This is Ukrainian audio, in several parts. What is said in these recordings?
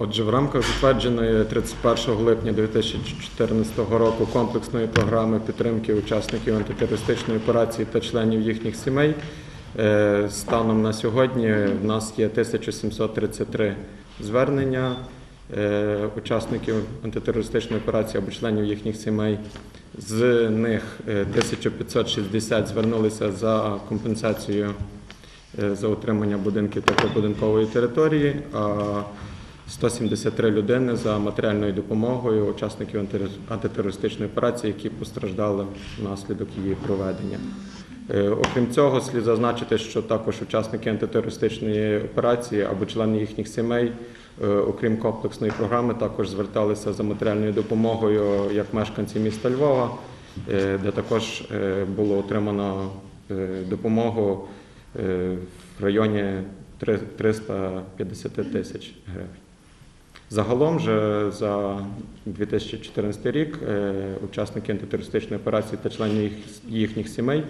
Отже, в рамках затвердженої 31 липня 2014 року комплексної програми підтримки учасників антитерористичної операції та членів їхніх сімей е, станом на сьогодні в нас є 1733 звернення е, учасників антитерористичної операції або членів їхніх сімей. З них е, 1560 звернулися за компенсацією е, за утримання будинків та прибудинкової території, а 173 людини за матеріальною допомогою учасників антитеро- антитерористичної операції, які постраждали внаслідок її проведення. Е, Окрім цього, слід зазначити, що також учасники антитерористичної операції або члени їхніх сімей, е, окрім комплексної програми, також зверталися за матеріальною допомогою як мешканці міста Львова, е, де також було отримано допомогу в районі три- 350 тисяч гривень. Загалом же за 2014 рік е, учасники антитерористичної операції та члени їхніх сімей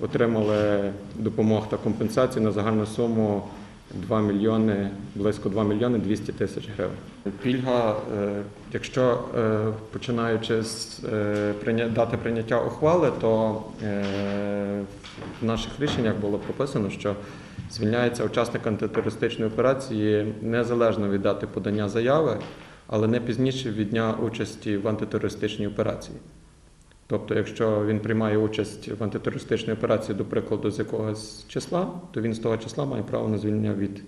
отримали допомог та компенсації на загальну суму 2 мільйони, близько 2 мільйони 200 тисяч гривень. Пільга, е, якщо е, починаючи з дати прийняття ухвали, то в наших рішеннях було прописано, що звільняється учасник антитерористичної операції незалежно від дати подання заяви, але не пізніше від дня участі в антитерористичній операції. Тобто, якщо він приймає участь в антитерористичній операції, до прикладу, з якогось числа, то він з того числа має право на звільнення від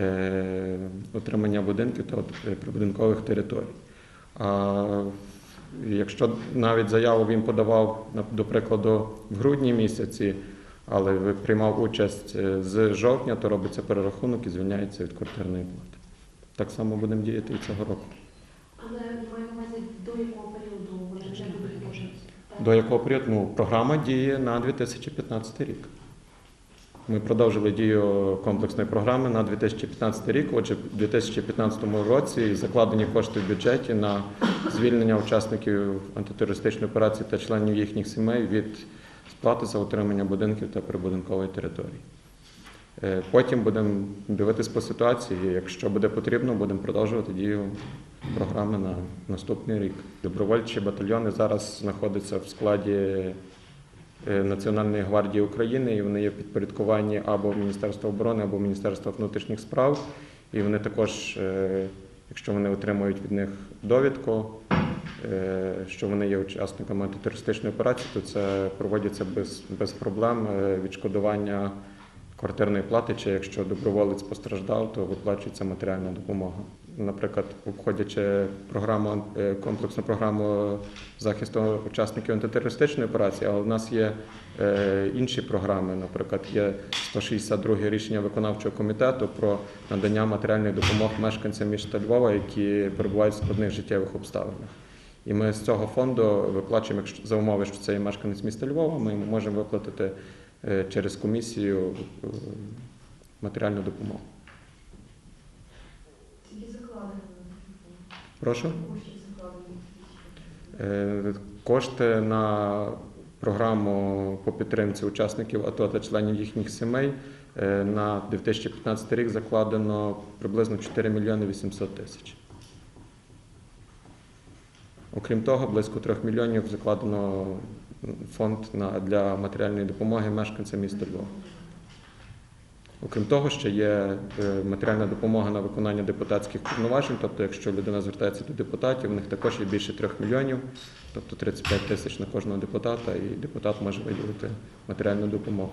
е, отримання будинків та е, прибудинкових територій. А якщо навіть заяву він подавав, до прикладу, в грудні місяці, але ви- приймав участь е, з жовтня, то робиться перерахунок і звільняється від квартирної плати. Так само будемо діяти і цього року. Але увазі, до якого періоду вони вже будуть? До якого періоду? Ну, програма діє на 2015 рік. Ми продовжили дію комплексної програми на 2015 рік. Отже, в 2015 році закладені кошти в бюджеті на звільнення учасників антитерористичної операції та членів їхніх сімей від сплати за утримання будинків та прибудинкової території. Е, Потім будемо дивитись по ситуації. Якщо буде потрібно, будемо продовжувати дію програми на наступний рік. Добровольчі батальйони зараз знаходяться в складі е, Національної гвардії України, і вони є в підпорядкуванні або Міністерства оборони, або Міністерства внутрішніх справ. І вони також, е, якщо вони отримують від них довідку, що вони є учасниками антитерористичної операції, то це проводиться без, без проблем е, відшкодування квартирної плати, чи якщо доброволець постраждав, то виплачується матеріальна допомога. Наприклад, обходячи програму е, комплексну програму захисту учасників антитерористичної операції, але в нас є е, інші програми. Наприклад, є 162 рішення виконавчого комітету про надання матеріальної допомоги мешканцям міста Львова, які перебувають в складних життєвих обставинах. І ми з цього фонду виплачуємо, якщо за умови, що це є мешканець міста Львова, ми йому можемо виплатити е, через комісію е, матеріальну допомогу. Тільки закладено. Прошу. Кошти. Е, Кошти на програму по підтримці учасників АТО та членів їхніх сімей на 2015 рік закладено приблизно 4 мільйони 800 тисяч. Окрім того, близько 3 мільйонів закладено фонд на- для матеріальної допомоги мешканцям міста Львова. Окрім того, ще є е, матеріальна допомога на виконання депутатських повноважень. Тобто, якщо людина звертається до депутатів, у них також є більше 3 мільйонів, тобто 35 тисяч на кожного депутата, і депутат може виділити матеріальну допомогу.